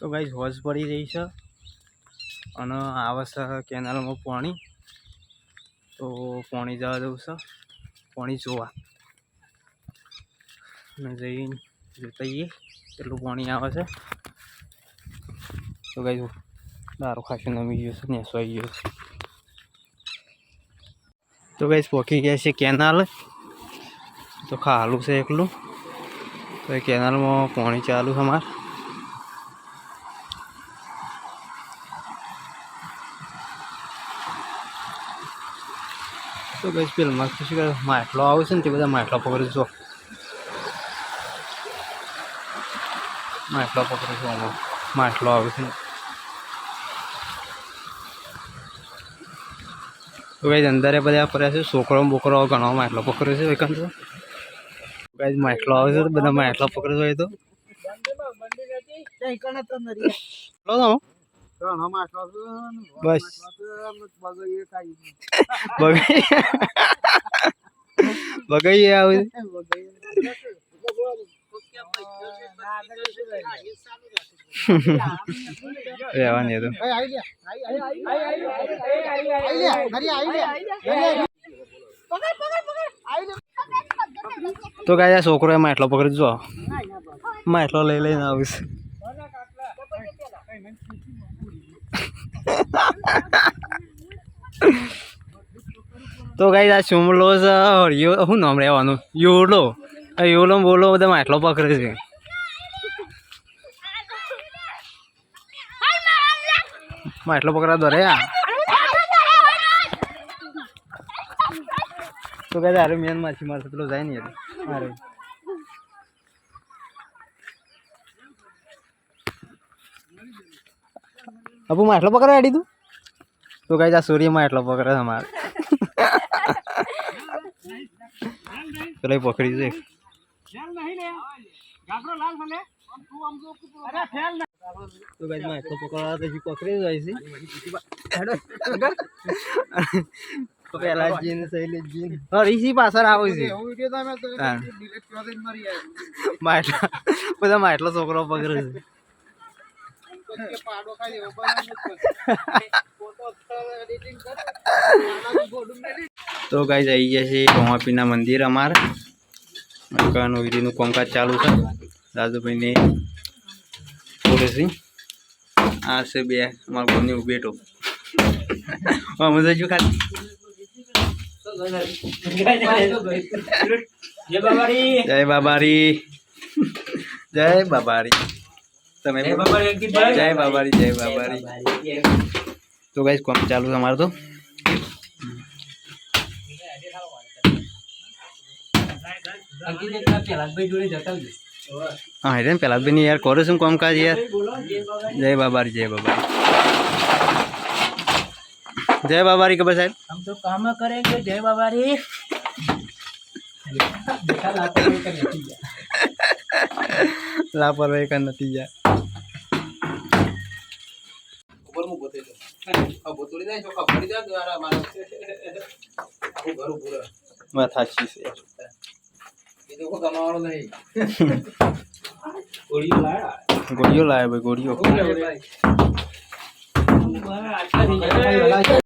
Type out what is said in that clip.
તો ગાઈઝ હોજ પડી રહી છે. અને આવે છે કેનાલમાં પાણી. તો પાણી જવા દઉં છે. પાણી જોવા. અને જઈને જોતા જઈએ કેટલું પાણી આવે છે. તો ગાઈઝ દારૂ ખાશું નમી ગયું છે નેસવાઈ ગયો છે. તો ગાઈઝ પહોંચી ગયા છે કેનાલ. તો ખાલું છે એકલું. તો એ કેનાલમાં પાણી ચાલુ છે અમારે તો ગઈ પેલું મસ્ત છે કે માટલો આવે છે ને તે બધા માટલા પકડી જો. માટલો પકડી જો આમાં. માટલો આવે છે. ને તો કઈ અંદર બધા પડ્યા છે છોકરો બોકરો ઘણો માટલો પકડ્યો છે વેકન તો કઈ માટલો આવે છે તો બધા માટલો પકડ્યો હોય તો. બસ બગાઈ આવું રહેવાની હતું તો કાંઈ આ છોકરો એમાં એટલો પકડી જો માં એટલો લઈ લઈને આવીશ તો ગાઈ આ સુમલો છે હરિયો શું નામ રહેવાનું? યોલો યોલો બોલો બધા માટલો પકડે છે. માટલો પકડા દોરે તો ગાઈ તારે મેન માછી મારશે પેલો જાય નહીં મારે. અપુ એટલો પકડો આડી તું? તો કઈ આ સૂર્યમાં એટલો પકડે છે ચલો પેલા પકડી છે. તો ગાઈ માં એટલો પકડવા તો હજી પકડી જાય છે. પેલા જીન, સહેલી છોકરો પકડે છે. તો ગાઈ આવી ગયા છે રોમાપીના મંદિર અમાર. મકાન વિધિનું કામકાજ ચાલુ છે. દાદુભાઈને બોલે છે આ છે બે અમારા ઘરની બેટો અમે તો જય ખાલી જય બાબારી. જય બાબારી. समय जय बाबारी जय। बाबारी तो गाइस कौन चालू हमारे तो। हाँ। हेटे भी नहीं यार कम काज यार। जय बाबारी जय बाबारी जय बाबारी कबर साहब हम तो काम करेंगे जय बाबारी લાપરવાહી કા નતીજા વાત સાચી છે. ગોળીઓ લાવે ભાઈ ગોળીઓ.